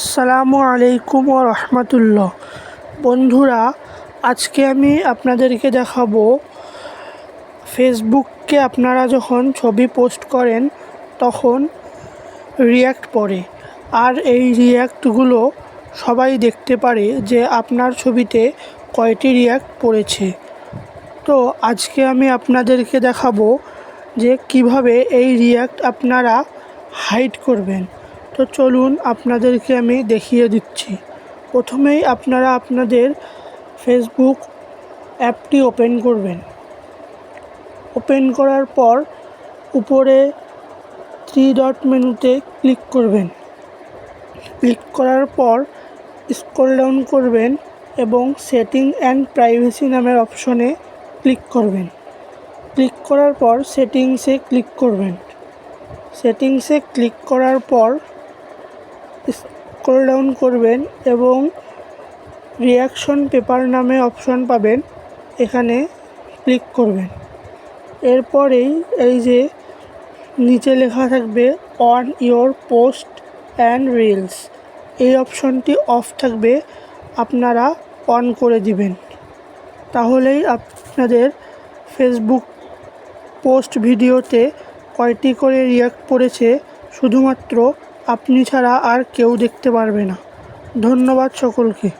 আসসালামু আলাইকুম ও রহমতুল্লাহ। বন্ধুরা, আজকে আমি আপনাদেরকে দেখাবো ফেসবুককে আপনারা যখন ছবি পোস্ট করেন, তখন রিয়্যাক্ট পড়ে। আর এই রিয়্যাক্টগুলো সবাই দেখতে পারে যে আপনার ছবিতে কয়টি রিয়্যাক্ট পড়েছে। তো আজকে আমি আপনাদেরকে দেখাবো যে কীভাবে এই রিয়্যাক্ট আপনারা হাইড করবেন। তো চলুন আপনাদেরকে আমি দেখিয়ে দিচ্ছি। প্রথমেই আপনারা আপনাদের ফেসবুক অ্যাপটি ওপেন করবেন। ওপেন করার পর উপরে থ্রি ডট মেনুতে ক্লিক করবেন। ক্লিক করার পর স্ক্রল ডাউন করবেন এবং সেটিং অ্যান্ড প্রাইভেসি নামের অপশনে ক্লিক করবেন। ক্লিক করার পর সেটিংসে ক্লিক করবেন। সেটিংসে ক্লিক করার পর স্ক্রল ডাউন করবেন এবং রিয়াকশন পেপার নামে অপশন পাবেন। এখানে ক্লিক করবেন। এরপরেই এই যে নিচে লেখা থাকবে on your post and reels এই অপশনটি অফ থাকবে, আপনারা অন করে দিবেন। তাহলেই আপনাদের ফেসবুক পোস্ট ভিডিওতে কয়টি করে রিয়াক্ট পড়েছে, শুধুমাত্র আপনি ছাড়া আর কেউ দেখতে পারবে না। ধন্যবাদ সকলকে।